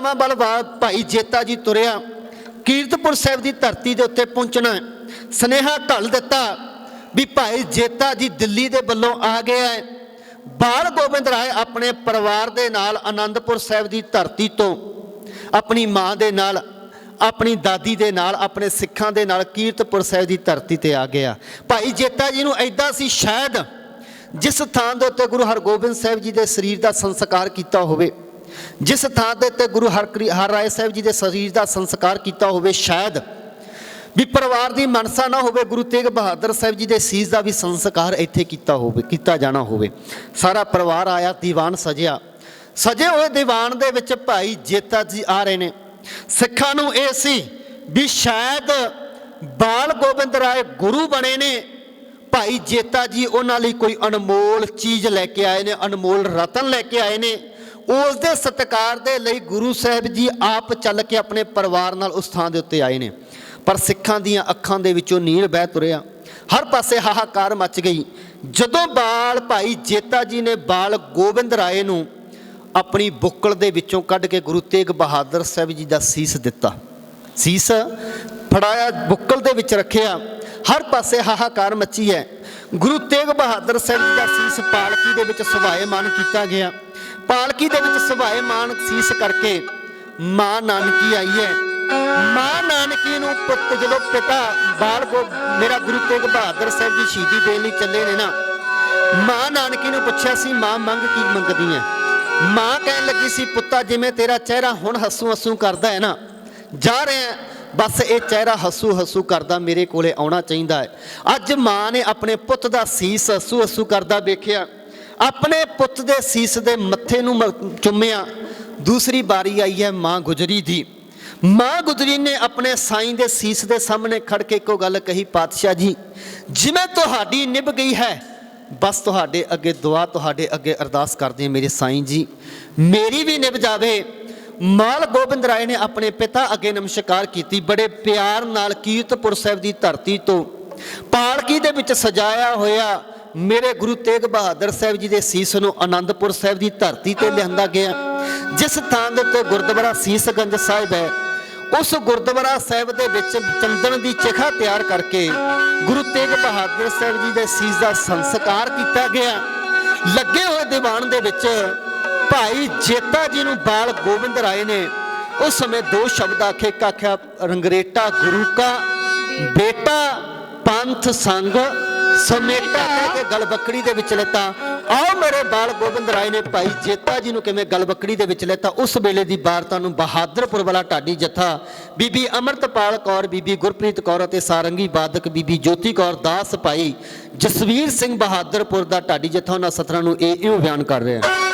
ਥਾਵਾਂ ਵੱਲ ਵਾ- ਭਾਈ ਜੇਤਾ ਜੀ ਤੁਰਿਆ। ਕੀਰਤਪੁਰ ਸਾਹਿਬ ਦੀ ਧਰਤੀ ਦੇ ਉੱਤੇ ਪਹੁੰਚਣਾ, ਸਨੇਹਾ ਢੱਲ ਦਿੱਤਾ ਵੀ ਭਾਈ ਜੇਤਾ ਜੀ ਦਿੱਲੀ ਦੇ ਵੱਲੋਂ ਆ ਗਿਆ ਹੈ। ਬਾਲ ਗੋਬਿੰਦ ਰਾਏ ਆਪਣੇ ਪਰਿਵਾਰ ਦੇ ਨਾਲ ਆਨੰਦਪੁਰ ਸਾਹਿਬ ਦੀ ਧਰਤੀ ਤੋਂ ਆਪਣੀ ਮਾਂ ਦੇ ਨਾਲ, ਆਪਣੀ ਦਾਦੀ ਦੇ ਨਾਲ, ਆਪਣੇ ਸਿੱਖਾਂ ਦੇ ਨਾਲ ਕੀਰਤਪੁਰ ਸਾਹਿਬ ਦੀ ਧਰਤੀ ਤੇ ਆ ਗਿਆ। ਭਾਈ ਜੇਤਾ ਜੀ ਨੂੰ ਐਦਾਂ ਸੀ ਸ਼ਾਇਦ ਜਿਸ ਥਾਂ ਦੇ ਉੱਤੇ ਗੁਰੂ ਹਰਗੋਬਿੰਦ ਸਾਹਿਬ ਜੀ ਦੇ ਸਰੀਰ ਦਾ ਸੰਸਕਾਰ ਕੀਤਾ ਹੋਵੇ ਜਿਸ ਥਾਂ ਦੇ ਉੱਤੇ ਗੁਰੂ ਹਰਕ੍ਰਿ- ਹਰਿਰਾਏ ਸਾਹਿਬ ਜੀ ਦੇ ਸਰੀਰ ਦਾ ਸੰਸਕਾਰ ਕੀਤਾ ਹੋਵੇ, ਸ਼ਾਇਦ ਵੀ ਪਰਿਵਾਰ ਦੀ ਮਨਸਾ ਨਾ ਹੋਵੇ, ਗੁਰੂ ਤੇਗ ਬਹਾਦਰ ਸਾਹਿਬ ਜੀ ਦੇ ਸੀਸ ਦਾ ਵੀ ਸੰਸਕਾਰ ਇੱਥੇ ਕੀਤਾ ਹੋਵੇ, ਕੀਤਾ ਜਾਣਾ ਹੋਵੇ। ਸਾਰਾ ਪਰਿਵਾਰ ਆਇਆ, ਦੀਵਾਨ ਸਜਿਆ। ਸਜੇ ਹੋਏ ਦੀਵਾਨ ਦੇ ਵਿੱਚ ਭਾਈ ਜੇਤਾ ਜੀ ਆ ਰਹੇ ਨੇ। ਸਿੱਖਾਂ ਨੂੰ ਇਹ ਸੀ ਵੀ ਸ਼ਾਇਦ ਬਾਲ ਗੋਬਿੰਦ ਰਾਏ ਗੁਰੂ ਬਣੇ ਨੇ। ਭਾਈ ਜੇਤਾ ਜੀ ਉਹਨਾਂ ਲਈ ਕੋਈ ਅਨਮੋਲ ਚੀਜ਼ ਲੈ ਕੇ ਆਏ ਨੇ, ਅਨਮੋਲ ਰਤਨ ਲੈ ਕੇ ਆਏ ਨੇ। ਉਸ ਦੇ ਸਤਿਕਾਰ ਦੇ ਲਈ ਗੁਰੂ ਸਾਹਿਬ ਜੀ ਆਪ ਚੱਲ ਕੇ ਆਪਣੇ ਪਰਿਵਾਰ ਨਾਲ ਉਸ ਥਾਂ ਦੇ ਉੱਤੇ ਆਏ ਨੇ। ਪਰ ਸਿੱਖਾਂ ਦੀਆਂ ਅੱਖਾਂ ਦੇ ਵਿੱਚੋਂ ਨੀਰ ਬਹਿ ਤੁਰਿਆ। ਹਰ ਪਾਸੇ ਹਾਹਾਕਾਰ ਮਚ ਗਈ। ਜਦੋਂ ਬਾਲ ਭਾਈ ਜੇਤਾ ਜੀ ਨੇ ਬਾਲ ਗੋਬਿੰਦ ਰਾਏ ਨੂੰ ਆਪਣੀ ਬੁੱਕਲ ਦੇ ਵਿੱਚੋਂ ਕੱਢ ਕੇ ਗੁਰੂ ਤੇਗ ਬਹਾਦਰ ਸਾਹਿਬ ਜੀ ਦਾ ਸੀਸ ਦਿੱਤਾ। ਸੀਸ ਫੜਾਇਆ, ਬੁੱਕਲ ਦੇ ਵਿੱਚ ਰੱਖਿਆ। ਹਰ ਪਾਸੇ ਹਾਹਾਕਾਰ ਮੱਚੀ ਹੈ। ਗੁਰੂ ਤੇਗ ਬਹਾਦਰ ਸਾਹਿਬ ਜੀ ਦਾ ਸੀਸ ਪਾਲਕੀ ਦੇ ਵਿੱਚ ਸੁਭਾਏਮਾਨ ਕੀਤਾ ਗਿਆ। ਪਾਲਕੀ ਦੇ ਵਿੱਚ ਸੁਭਾਏਮਾਨ ਸੀਸ ਕਰਕੇ ਮਾਂ ਨਾਨਕੀ ਆਈ ਹੈ। ਮਾਂ ਨਾਨਕੀ ਨੂੰ ਪੁੱਤ ਜਦੋਂ ਪਿਤਾ ਬਾਲ ਗੋ ਮੇਰਾ ਗੁਰੂ ਤੇਗ ਬਹਾਦਰ ਸਾਹਿਬ ਜੀ ਸ਼ਹੀਦੀ ਦੇਣ ਲਈ ਚੱਲੇ ਨੇ ਨਾ, ਮਾਂ ਨਾਨਕੀ ਨੂੰ ਪੁੱਛਿਆ ਸੀ, ਮਾਂ, ਮੰਗ ਕੀ ਮੰਗਦੀ ਹੈ ਮਾਂ ਕਹਿਣ ਲੱਗੀ ਸੀ, ਪੁੱਤਾ, ਜਿਵੇਂ ਤੇਰਾ ਚਿਹਰਾ ਹੁਣ ਹੱਸੂ ਹੱਸੂ ਕਰਦਾ ਹੈ ਨਾ, ਜਾ ਰਿਹਾ ਬਸ ਇਹ ਚਿਹਰਾ ਹੱਸੂ ਹੱਸੂ ਕਰਦਾ, ਮੇਰੇ ਕੋਲੇ ਆਉਣਾ ਚਾਹੀਦਾ ਹੈ ਅੱਜ ਮਾਂ ਨੇ ਆਪਣੇ ਪੁੱਤ ਦਾ ਸੀਸ ਹੱਸੂ ਹੱਸੂ ਕਰਦਾ ਵੇਖਿਆ। ਆਪਣੇ ਪੁੱਤ ਦੇ ਸੀਸ ਦੇ ਮੱਥੇ ਨੂੰ ਮ- ਚੁੰਮਿਆ। ਦੂਸਰੀ ਵਾਰੀ ਆਈ ਹੈ ਮਾਂ ਗੁਜਰੀ ਦੀ। ਮਾਂ ਗੁਜਰੀ ਨੇ ਆਪਣੇ ਸਾਈਂ ਦੇ ਸੀਸ ਦੇ ਸਾਹਮਣੇ ਖੜ ਕੇ ਇੱਕੋ ਗੱਲ ਕਹੀ, ਪਾਤਸ਼ਾਹ ਜੀ, ਜਿਵੇਂ ਤੁਹਾਡੀ ਨਿਭ ਗਈ ਹੈ, ਬਸ ਤੁਹਾਡੇ ਅੱਗੇ ਦੁਆ, ਤੁਹਾਡੇ ਅੱਗੇ ਅਰਦਾਸ ਕਰਦੇ ਮੇਰੇ ਸਾਈਂ ਜੀ। ਮੇਰੀ ਵੀ ਨਿਭ ਜਾਵੇ। ਮਾਲ ਗੋਬਿੰਦ ਰਾਏ ਨੇ ਆਪਣੇ ਪਿਤਾ ਅੱਗੇ ਨਮਸਕਾਰ ਕੀਤੀ। ਬੜੇ ਪਿਆਰ ਨਾਲ ਕੀਰਤਪੁਰ ਸਾਹਿਬ ਦੀ ਧਰਤੀ ਤੋਂ ਪਾਲਕੀ ਦੇ ਵਿੱਚ ਸਜਾਇਆ ਹੋਇਆ ਮੇਰੇ ਗੁਰੂ ਤੇਗ ਬਹਾਦਰ ਸਾਹਿਬ ਜੀ ਦੇ ਸੀਸ ਨੂੰ ਆਨੰਦਪੁਰ ਸਾਹਿਬ ਦੀ ਧਰਤੀ ਤੇ ਲਿਆਂਦਾ ਗਿਆ। ਜਿਸ ਥਾਂ ਦੇ ਉੱਤੇ ਗੁਰਦੁਆਰਾ ਸੀਸਗੰਜ ਸਾਹਿਬ ਹੈ, ਉਸ ਗੁਰਦੁਆਰਾ ਸਾਹਿਬ ਦੇ ਵਿੱਚ ਚੰਦਨ ਦੀ ਚਿਖਾ ਤਿਆਰ ਕਰਕੇ ਗੁਰੂ ਤੇਗ ਬਹਾਦਰ ਸਾਹਿਬ ਜੀ ਦੇ ਸੀਸ ਦਾ ਸੰਸਕਾਰ ਕੀਤਾ ਗਿਆ। ਲੱਗੇ ਹੋਏ ਦੀਵਾਨ ਦੇ ਵਿੱਚ ਭਾਈ ਜੇਤਾ ਜੀ ਨੂੰ ਬਾਲ ਗੋਬਿੰਦ ਰਾਏ ਨੇ ਉਸ ਸਮੇਂ ਦੋ ਸ਼ਬਦ ਆਖੇ, ਇੱਕ ਆਖਿਆ, ਰੰਗਰੇਟਾ ਗੁਰੂ ਕਾ, ਬੇਟਾ ਪੰਥ ਸੰਗ ਸਮੇਟਾ ਕਹਿ ਕੇ ਗਲਬਕੜੀ ਦੇ ਵਿੱਚ ਲੈਤਾ। ਆਓ ਮੇਰੇ ਬਾਲ ਗੋਬਿੰਦ ਰਾਏ ਨੇ ਭਾਈ ਜੇਤਾ ਜੀ ਨੂੰ ਕਿਵੇਂ ਗਲਬਕੜੀ ਦੇ ਵਿੱਚ ਲੈਤਾ। ਉਸ ਵੇਲੇ ਦੀ ਵਾਰਤਾ ਨੂੰ ਬਹਾਦਰਪੁਰ ਵਾਲਾ ਢਾਡੀ ਜਥਾ, ਬੀਬੀ ਅਮਰਤਪਾਲ ਕੌਰ, ਬੀਬੀ ਗੁਰਪ੍ਰੀਤ ਕੌਰ ਅਤੇ ਸਾਰੰਗੀ ਬਾਦਕ ਬੀਬੀ ਜੋਤੀ ਕੌਰ ਦਾਸ ਭਾਈ ਜਸਵੀਰ ਸਿੰਘ ਬਹਾਦਰਪੁਰ ਦਾ ਢਾਡੀ ਜਥਾ ਉਹਨਾਂ ਸਤਰਾਂ ਨੂੰ ਇਹ ਇਉਂ ਬਿਆਨ ਕਰ ਰਿਹਾ ਹੈ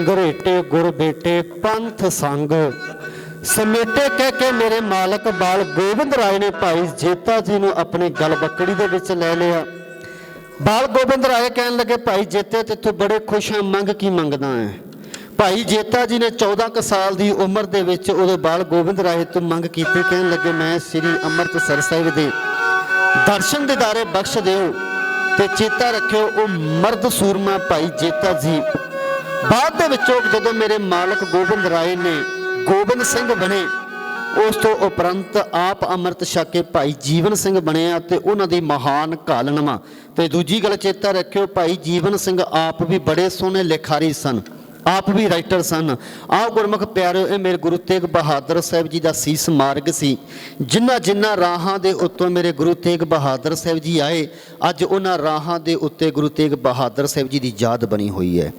ਰੰਗਰੇਟੇ ਗੁਰ ਬੇਟੇ ਪੰਥ ਸੰਗ। ਸਮੇਟੇ ਕਹਿ ਕੇ ਮੇਰੇ ਮਾਲਕ ਬਾਲ ਗੋਬਿੰਦ ਰਾਏ ਨੇ ਭਾਈ ਜੇਤਾ ਜੀ ਨੂੰ ਆਪਣੇ ਗਲ ਬੱਕੜੀ ਦੇ ਵਿੱਚ ਲੈ ਲਿਆ। ਬਾਲ ਗੋਬਿੰਦ ਰਾਏ ਕਹਿਣ ਲੱਗੇ, ਭਾਈ ਜੇਤੇ ਤੇ ਤੂੰ ਬੜੇ ਖੁਸ਼ ਹਾਂ, ਮੰਗ ਕੀ ਮੰਗਦਾ ਹੈ? ਭਾਈ ਜੇਤਾ ਜੀ ਨੇ 14 ਕੁ ਸਾਲ ਦੀ ਉਮਰ ਦੇ ਵਿੱਚ ਉਦੋਂ ਬਾਲ ਗੋਬਿੰਦ ਰਾਏ ਤੋਂ ਮੰਗ ਕੀਤੀ, ਕਹਿਣ ਲੱਗੇ, ਮੈਂ ਸ੍ਰੀ ਅੰਮ੍ਰਿਤਸਰ ਸਾਹਿਬ ਦੇ ਦਰਸ਼ਨ ਦਿਦਾਰੇ ਬਖਸ਼ ਦਿਓ ਤੇ ਚੇਤਾ ਰੱਖਿਓ, ਉਹ ਮਰਦ ਸੂਰਮਾ ਭਾਈ ਜੇਤਾ ਜੀ। ਬਾਅਦ ਦੇ ਵਿੱਚੋਂ ਜਦੋਂ ਮੇਰੇ ਮਾਲਕ ਗੋਬਿੰਦ ਰਾਏ ਨੇ ਗੋਬਿੰਦ ਸਿੰਘ ਬਣੇ, ਉਸ ਤੋਂ ਉਪਰੰਤ ਆਪ ਅੰਮ੍ਰਿਤ ਛਕ ਕੇ ਭਾਈ ਜੀਵਨ ਸਿੰਘ ਬਣਿਆ ਤੇ ਉਹਨਾਂ ਦੀ ਮਹਾਨ ਕਾਲਨਵਾ ਤੇ ਦੂਜੀ ਗੱਲ ਚੇਤਾ ਰੱਖਿਓ, ਭਾਈ ਜੀਵਨ ਸਿੰਘ ਆਪ ਵੀ ਬੜੇ ਸੋਹਣੇ ਲਿਖਾਰੀ ਸਨ, ਆਪ ਵੀ ਰਾਈਟਰ ਸਨ। ਆਹ ਗੁਰਮੁਖ ਪਿਆਰਿਓ, ਇਹ ਮੇਰੇ ਗੁਰੂ ਤੇਗ ਬਹਾਦਰ ਸਾਹਿਬ ਜੀ ਦਾ ਸੀਸ ਮਾਰਗ ਸੀ। ਜਿਨ੍ਹਾਂ ਜਿਨ੍ਹਾਂ ਰਾਹਾਂ ਦੇ ਉੱਤੋਂ ਮੇਰੇ ਗੁਰੂ ਤੇਗ ਬਹਾਦਰ ਸਾਹਿਬ ਜੀ ਆਏ, ਅੱਜ ਉਹਨਾਂ ਰਾਹਾਂ ਦੇ ਉੱਤੇ ਗੁਰੂ ਤੇਗ ਬਹਾਦਰ ਸਾਹਿਬ ਜੀ ਦੀ ਯਾਦ ਬਣੀ ਹੋਈ ਹੈ।